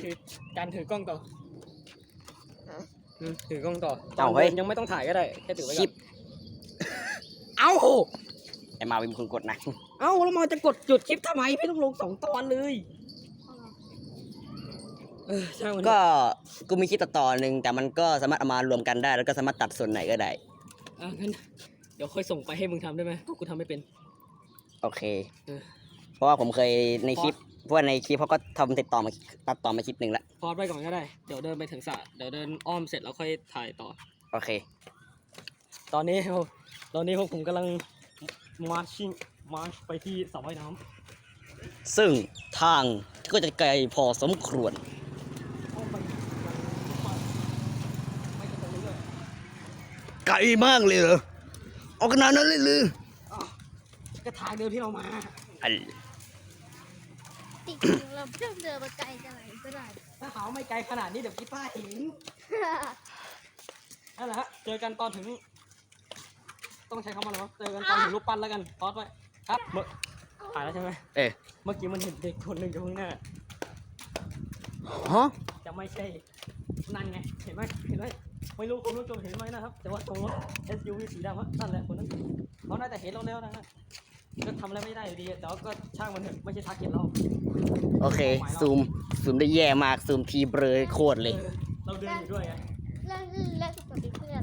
คือการถือกล้องต่ออืมถือกล้องต่อเอาเฮ้ย ยังไม่ต้องถ่ายก็ได้แค่ถือไว้คลิก่อปนเอ้าไอ้มาวินคุณกดนะเอ้าแล้วมาจะกดจุดคลิปทำไมพี่ต้องลงสองตอนเลยเออช่างมันเถก็อะกูมีคลิปตัดต่อหนึ่งแต่มันก็สามารถเอามารวมกันได้ แล้วก็สามารถตัดส่วนไหนก็ได้ อะงั้นเดี๋ยวค่อยส่งไปให้มึงทำได้ไหมเพราะกูทำไม่เป็น โอเค เออ เพราะว่าผมเคยในคลิป เพราะว่าในคลิปเขาก็ทำติดต่อมาตัดต่อมาคลิปหนึ่งละพอดไปก่อนก็ได้ เดี๋ยวเดินไปถึงสระเดี๋ยวเดินอ้อมเสร็จแล้วค่อยถ่ายต่อ โอเค ตอนนี้ตอนนี้พวกผมกำลังมาร์ชิ่งมาร์ชไปที่สระว่ายน้ำซึ่งทางก็จะไกลพอสมควรอ้อมไปไม่จะตรงนี้เลยไกลมากเลยเหรอเอาขนาดนั้นเลยหรือ อ้าวก็ทางเดิมที่เรามา อัน จริงๆเราไม่ต้องเดินมาไกลขนาดนี้ก็ได้ ถ้าหาไม่ไกลขนาดนี้เดี๋ยวพี่ป้าเห็นนั่นแหละฮะเจอกันตอนถึง ต้องใช้คำว่าอะไรวะเจอกันตอนถึงรูปปั้นแล้วกันพอดไว้ครับเมื่อถ่ายแล้วใช่ไหมเอ๊ะเมื่อกี้มันเห็นเด็กคนหนึ่งอยู่ข้างหน้าฮะจะไม่ใช่นั่นไงเห็นไหมเห็นไหมไม่รู้คุณผู้ชมเห็นไหมนะครับ แต่ว่าตรงรถ SUV สีดำอะนั่นแหละคนนั้นเขาน่าจะเห็นเราแล้วนะฮะ ก็ทำอะไรไม่ได้อยู่ดีแต่ว่าก็ช่างมันเถอะไม่ใช่ทักเก็ตเราโอเค ซูม ซูมได้แย่มาก ซูมทีเบลอโคตรเลยเออเราเดินอยู่ด้วยไงแล้วแล้วสุดที่เพื่อน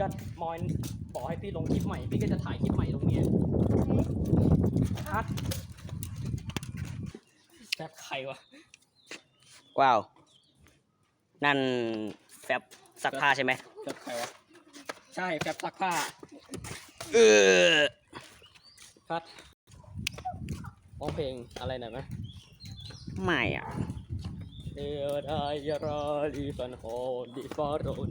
ก็มอยบอกให้พี่ลงคลิปใหม่ พี่ก็จะถ่ายคลิปใหม่ลงเนี้ยฮัทแบบใครวะว้าว นั่นแฟบซักผ้าใช่ไหมแบบใครวะ ใช่แบบซักผ้า เออฮัทร้องเพลงอะไรหน่อยไหมไม่อะ Eo dai rali van ho di faron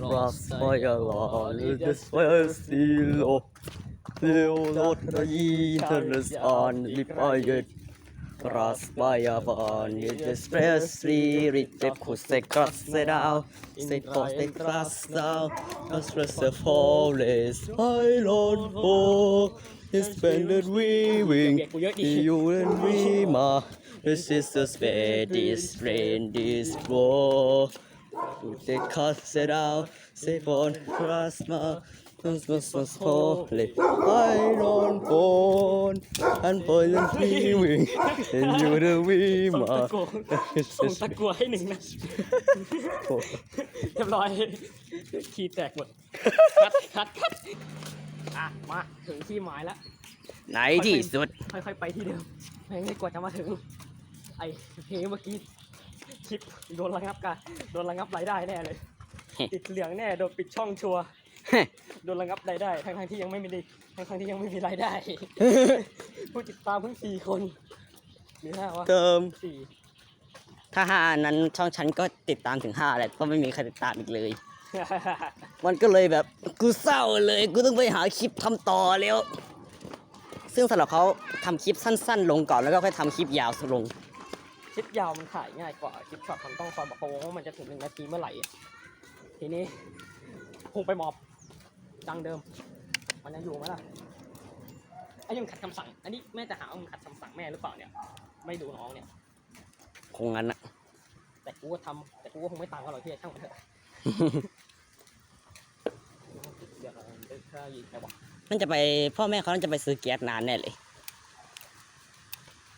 Raspberry Despacito Leonardo's on the fire cross by a bond. You just press free, the cross, they cross it out. They cross, they cross down. Just press the forest, I Lord for. His banded weaving, you and we, ma. This is the spades, rain, this war. the cross it out, they bond, cross, ma. Was so holy I don't born And for the weaving And you the ส่ง weaver ตะกัวส่งตะกัวให้หนึ่งนะเรียบร้อยคีย์แตกหมดคัดคัดคัดอะมาถึงที่หมายแล้ว ไหนที่สุด ค่อยๆไปที่เดิมแม่งไม่กว่าจะมาถึง ไอ้เพลงเมื่อกี้คลิปโดนระงับการโดนระงับรายได้แน่เลย ติดเหลืองแน่โดนปิดช่องชัวร์ โดนระงับรายได้ทั้งๆที่ยังไม่มีได้ทั้งๆที่ยังไม่มีรายได้ ผู้ติดตามเพิ่งสี่คนหรือห้าวะเติม สี่ถ้าห้าอันนั้นช่องฉันก็ติดตามถึงห้าแหละก็ไม่มีใครติดตามอีกเลย มันก็เลยแบบกูเศร้าเลย กูต้องไปหาคลิปทำต่อแล้ว ซึ่งสำหรับเขาทำคลิปสั้น ๆ ลงก่อนแล้วก็ค่อยทำคลิปยาวลง คลิปยาวมันถ่ายง่ายกว่าคลิปช็อตมันต้องคอยบอกโค้งว่ามันจะถึงหนึ่งนาทีเมื่อไหร่ทีนี้คงไปมอบ ดังเดิม มันยังอยู่ไหมล่ะไอ้ยังขัดคำสั่ง อันนี้แม่จะหาว่ามึงขัดคำสั่งแม่หรือเปล่าเนี่ย ไม่ดูน้องเนี่ย คงงั้นอะแต่กูก็ทำแต่กูก็คงไม่ต่างกันหรอกพี่ช่างมันเถอะเดี๋ยวเราเดินข้ายิงไปบอกนั่นจะไปพ่อแม่เขาน่าจะไปซื้อแก๊สนานแน่เลย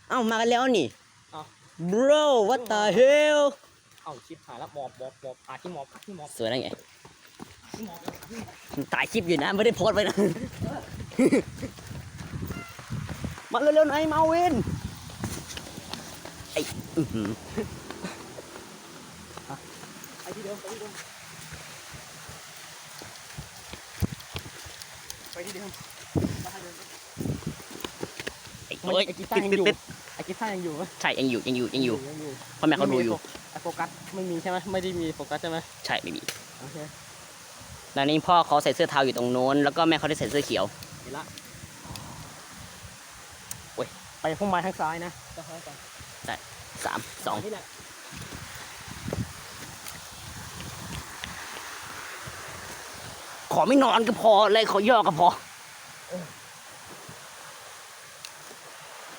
เอ้ามากันแล้วนี่ เอา bro what the hell เอาคลิปหายแล้วหมอบหมอบหมอบหาที่หมอบหาที่หมอบ สวยได้ไง ถ่ายคลิปอยู่นะ ไม่ได้โพสต์ไว้นะ มาเร็วๆหน่อยมาวินไอ้อื้อหือไปที่เดิมไปที่เดิมไปที่เดิมไปที่เดิมไอ้มันโอ้ยไอ้กีตาร์ยังอยู่ติดไอ้กีตาร์ยังอยู่ไหมๆใช่ยังอยู่ยังอยู่ยังอยู่ยังอยู่พ่อแม่เขาดูอยู่ไอ้โฟกัสไม่มีใช่ไหมไม่ได้มีโฟกัสใช่ไหมใช่ไม่มีโอเค แล้วนี่พ่อเขาใส่เสื้อเทาอยู่ตรงโน้น แล้วก็แม่เขาได้ใส่เสื้อเขียวเห็นละโอ้ยไปพุ่มไม้ทางซ้ายนะจะซ้ายก่อนสามสองนี่แหละขอไม่นอนก็พอเลยขอย่อก็พอ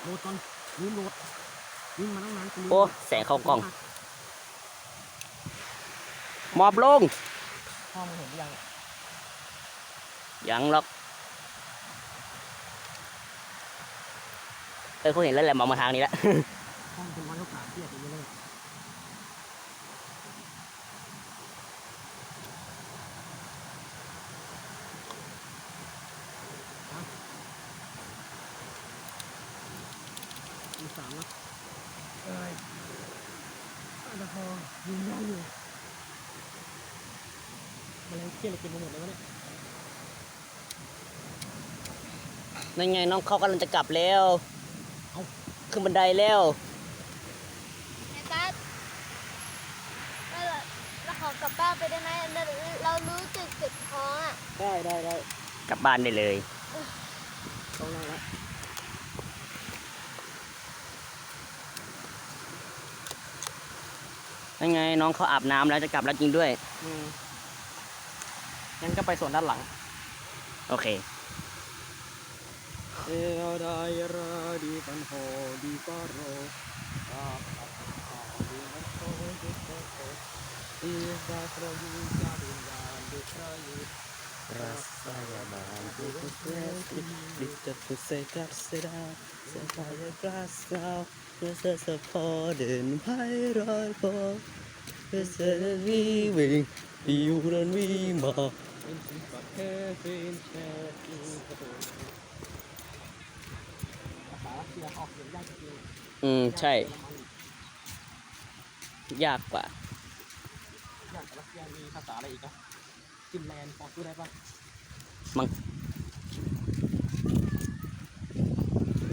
โหลดก่อนลืมโหลดวิ่งมาตั้งนานกูโอ้ แสงเข้ากล้อง หมอบลง พ่อมึงเห็นหรือยังยังหรอกเออเขาเห็นแล้วแหละมองมาทางนี้แล้ว พ่อมึงเป็นวันลูกสาวเทียบอย่างนี้เลยมีสามนะเอ้ยแต่พอยิงได้อยู่ มันเลยเครียดเลยกินไปหมดเลยวะเนี่ยนั่นไงน้องเขากำลังจะกลับแล้วขึ้นบันไดแล้วแม่กัสเราเราขอกลับบ้านไปได้ไหมเราเรารู้สึกเจ็บท้องอะได้ได้ได้กลับบ้านได้เลยต้องนั่งแล้วนั่นไงน้องเขาอาบน้ำแล้วจะกลับแล้วจริงด้วย อืม งั้นก็ไปส่วนด้านหลัง โอเค เออได้ราดีปันโฮดีปาโรอาอาอาดีมันโฮดีโฮโฮอีกาโรยูกาดิยานดิครายู Rasanya mampu Bisa ku sekar sedang Saya rasa Rasa sepa dan hai rai po Rasa vi ving Yêu đơn vi mà เป็นสิ่งประเภทเป็นแค่อินกระโดดภาษารัสเซียออกเสียงยากจริง อืมๆใช่ยากกว่ายากกว่ารัสเซียมีภาษาอะไรอีกอะฟินแลนด์พอพูดได้ปะมัง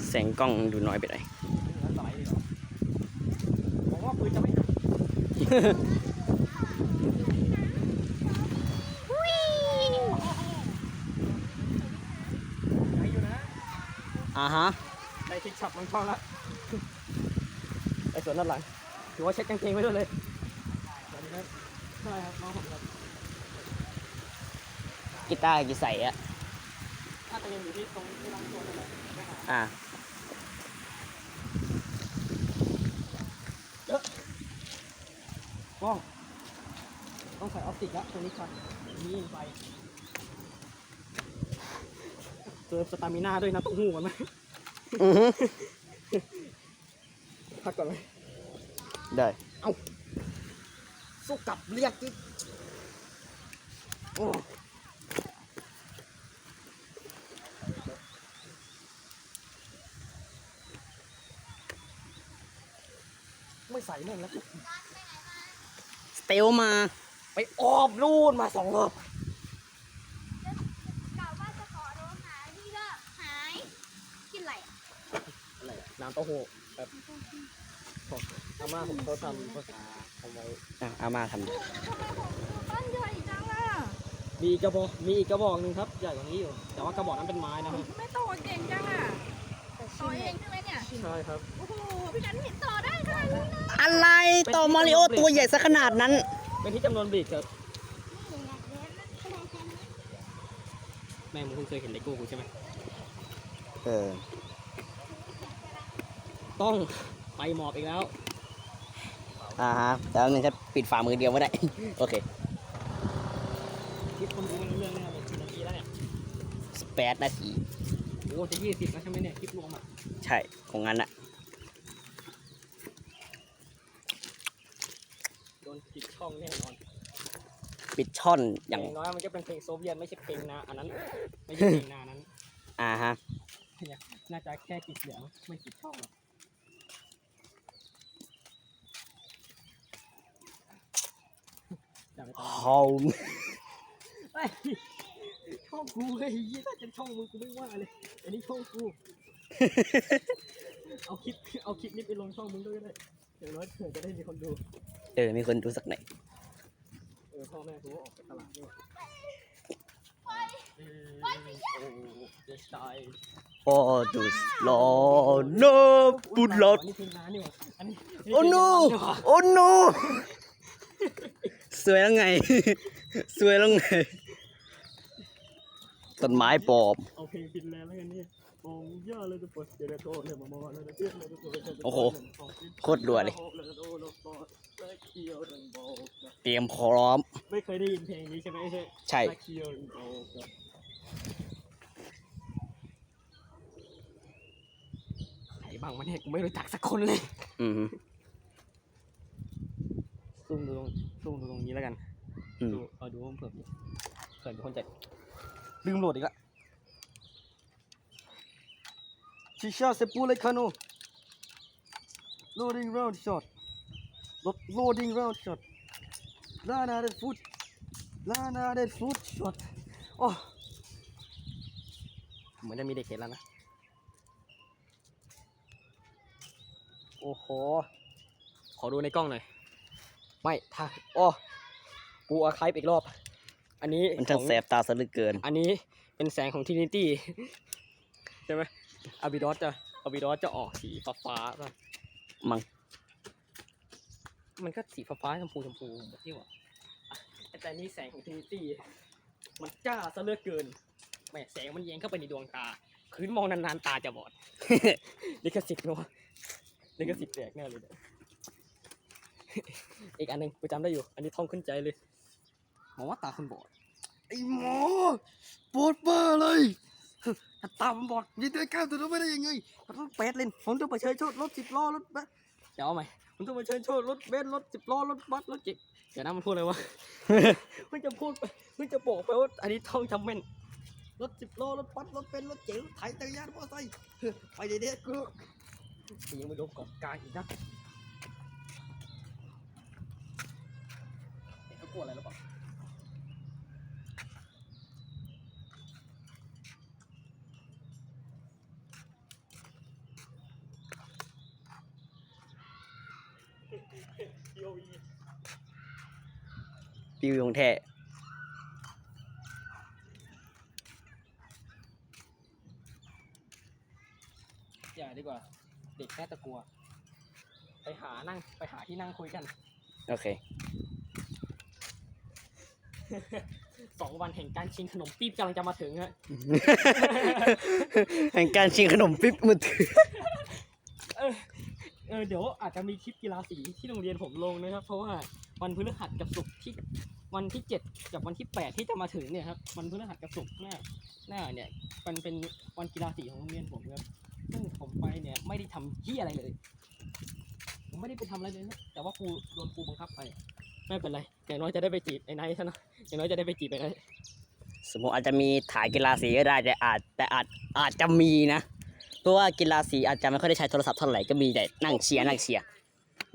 แสงกล้องดูน้อยไปหน่อย แล้วสไลด์ดีกว่าผมว่าปืนจะไม่โด อยู่นะอ่าฮะได้ทิกช็อตมันช่องละไอ้ส่วนด้านหลังถือว่าเช็คกางเกงไว้ด้วยเลยสวัสดีครับใช่ครับน้องผมครับกีตาร์กี่ใส่อะถ้าจะเรียนอยู่ที่ตรงที่ร้านตัวนั่นแหละไปหาอ่า กล้อง ต้องใส่ออปติกแล้วตัวนี้ครับนี่ไปเติมสตามิน่าด้วยนะตุ้งหูมันไหมอือฮึพักก่อนไหมได้สู้กลับเรียกกิ๊กโอ้ไม่ใส่แม่งแล้วสเตลมา ไปออบรูดมาสองรอบกล่าวว่าจะขอโทรหานี่ก็หายกินอะไรอะอะไรอะน้ำเต้าหู้แบบอาม่าผมเขาทำภาษาทำไว้อะเอามาทำดิต้นใหญ่จังอะมีอีกกระบอกมีอีกกระบอกหนึ่งครับใหญ่กว่านี้อยู่ แต่ว่ากระบอกนั้นเป็นไม้นะครับ ไม่โตเก่งจังอะ ใช่ครับ โอ้โห พี่นันเห็นต่อได้ขนาดนี้นะอะไรต่อมาริโอตัวใหญ่ซะขนาดนั้น เป็นที่จำนวนบีกครับนี่อยากเล่นนะแค่ไหนแค่ไหนแม่มึงเพิ่งเคยเห็นเลโก้กูใช่ไหม เออ ต้องไปหมอบอีกแล้ว อ่าฮะแล้วนึงจะปิดฝ่ามือเดียวไม่ได้ โอเคคลิปคนดูไม่รู้เรื่องแน่เลยกี่นาทีแล้วเนี่ยแปดนาทีโอ้จะยี่สิบแล้วใช่ไหมเนี่ยคลิปรวมอะใช่ของงั้นอะโดนปิดช่องแน่นอนปิดช่อนออย่าย่างงน้อยมันก็เป็นเพลงโซเวียตไม่ใช่เพลงนาอันนั้นไม่ใช่เพลงนานั้น อ่าฮะน่าจะแค่ปิดเสียงไม่ปิดช่องหรอกอย่าไปตามเขาเฮ้ย ช่องกูเฮ้ยยี่ถ้าเป็นช่องมึงกูไม่ว่าเลย อันนี้ช่องกู เอาคลิปเอาคลิปนี้ไปลงช่องมึงด้วยก็ได้เดี๋ยวน้อยเผื่อจะได้มีคนดู เออ มีคนดูสักหน่อยเออพ่อแม่กูก็ออกไปตลาดด้วยเออโอ้เด็กชายพอดูสลอโนบุลอด อันนี้เพลงน้านี่หว่าอันนี้โอ้โนโอ้โนสวยแล้วไง สวยแล้วไง ต้นไม้ปลอมเอาเพลงฟินแลนด์แล้วกันเนี่ยองย่าเลยจะปวดเจริญโตเลยมามาเลยเตี้ยเลยตัวเลยโอ้โหโคตรด่วนเลยเตรียมพร้อม ไม่เคยได้ยินเพลงนี้ใช่ไหมใช่ใช่ตะเคียวโตครับใครบ้างวะเนี่ยกูไม่รู้จักสักคนเลย อืมซูมดูตรงซูมดูตรงนี้แล้วกันดูเอาดูว่าเผื่อมีเผื่อมีคนใจ ลืมโหลดอีกละชิชาเซปูเลยคาโน loading round shot Lo- loading round shot ลานาเดฟุตลานาเดฟุตช็อตโอ้เหมือนจะมีเด็กเห็นแล้วนะ โอ้โห ขอดูในกล้องหน่อย ไม่ถ้าโอ้กูอาคายอีกรอบ อันนี้มันช่างของแสบตาซะเหลือเกิน อันนี้เป็นแสงของทินิตี้ใช่ไหมอาบิดอสจะอาบิดอสจะออกสีฟ้าฟ้าๆป่ะมังมันก็สีฟ้าฟ้าๆชมพูชมพูแบบที่ว่าอะแต่อันนี้แสงของทินิตี้มันจ้าซะเหลือกเกินแหมแสงมันแยงเข้าไปในดวงตา คืนมองนานๆตาจะบอดลิขสิทธิ์เนาะลิขสิทธิ์แตกแน่เลยเนี่ยอีกอันหนึ่งกูจำได้อยู่ อันนี้ท่องขึ้นใจเลย หมอว่าตาคนบอดไอ้หมอปวดบ้าเลยตาผมบอดยินดีก้าวตัวไม่ได้ยังไงผมต้องแปดเลนผมต้องไปเชิญชดรถสิบล้อรถบัสเดี๋ยวเอาใหม่ผมต้องไปเชิญชดรถเบนซ์รถสิบล้อรถบัสรถเจ็กเดี๋ยวนะมันพูดอะไรวะมันจะพูดไปมันจะบอกไปว่าอันนี้ท่องจำแม่นรถสิบล้อรถบัสรถเบนซ์รถเจ๋งไถจักรยานมอเตอร์ไซค์ไปเด็ดๆกูยังไม่โดนกาะกลางอีกนะเขากลัวอะไรหรือเปล่า ปิวของแท้อย่าดีกว่า เด็กแค่ตะกลัว ไปหานั่งไปหาที่นั่งคุยกัน โอเค สองวันแห่งการชิงขนมปี๊บกำลังจะมาถึงฮะแห่งการชิงขนมปิ๊บมือถือ เออเออเดี๋ยวอาจจะมีคลิปกีฬาสีที่โรงเรียนผมลงนะครับ เพราะว่า วันพฤหัสกับศุกร์ที่วันที่เจ็ดกับวันที่แปดที่จะมาถึงเนี่ยครับวันพฤหัสกับศุกร์หน้าหน้าเนี่ยมันเป็นวันกีฬาสีของโรงเรียนผมครับซึ่งผมไปเนี่ยไม่ได้ทำที่อะไรเลย ผมไม่ได้ไปทำอะไรเลยนะแต่ว่าครูโดนครูบังคับไป ไม่เป็นไรอย่างน้อยจะได้ไปจีบไอ้ไนท์ซะหน่อยอย่างน้อยจะได้ไปจีบไอ้ไนท์สมมติอาจจะมีถ่ายกีฬาสีก็ได้แต่อาจแต่อาจอาจจะมีนะเพราะว่ากีฬาสีอาจจะไม่ค่อยได้ใช้โทรศัพท์เท่าไหร่ก็มีแต่นั่งเชียร์นั่งเชียร์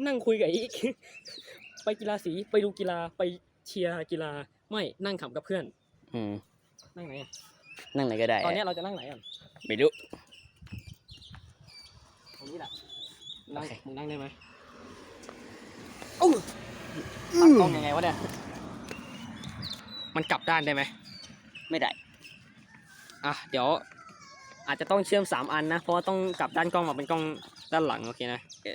นั่งคุยกับอีก ไปกีฬาสีไปดูกีฬาไปเชียร์กีฬาไม่นั่งขำกับเพื่อน อืม นั่งไหนอะนั่งไหนก็ได้ตอนเนี้ยเราจะนั่งไหนก่อนไม่รู้ ตรงนี้แหละนั่งโอเค มึงนั่งได้ไหมอู้ตั้งกล้องยังไงวะเนี่ยมันกลับด้านได้ไหมไม่ได้ อะเดี๋ยว อาจจะต้องเชื่อมสามอันนะเพราะว่าต้องกลับด้านกล้องมาเป็นกล้องด้านหลังโอเคนะโอเค